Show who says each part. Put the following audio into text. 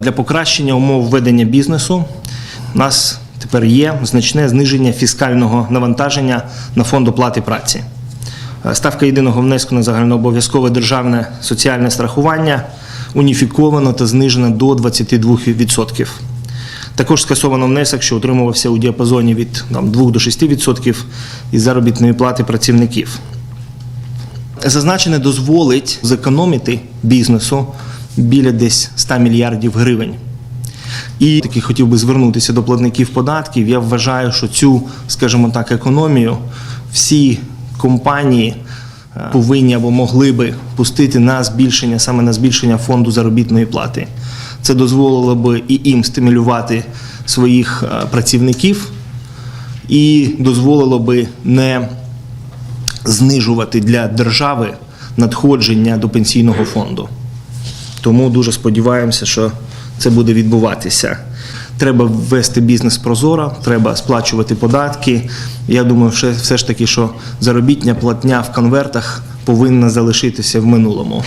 Speaker 1: Для покращення умов ведення бізнесу у нас тепер є значне зниження фіскального навантаження на фонд оплати праці. Е, Ставка єдиного внеску на загальнообов'язкове державне соціальне страхування уніфіковано та знижена до 22%. Також скасовано внесок, що утримувався у діапазоні від там, 2 до 6% із заробітної плати працівників. Зазначене дозволить зекономити бізнесу біля десь 100 мільярдів гривень. І таки хотів би звернутися до платників податків. Я вважаю, що цю, скажімо так, економію всі компанії е, повинні або могли би пустити на збільшення саме на збільшення фонду заробітної плати. Це дозволило би і їм стимулювати своїх е, працівників, і дозволило би не знижувати для держави надходження до пенсійного фонду. Тому дуже сподіваємося, що це буде відбуватися. Треба ввести бізнес прозоро, треба сплачувати податки. Я думаю, все ж таки, що заробітня платня в конвертах повинна залишитися в минулому.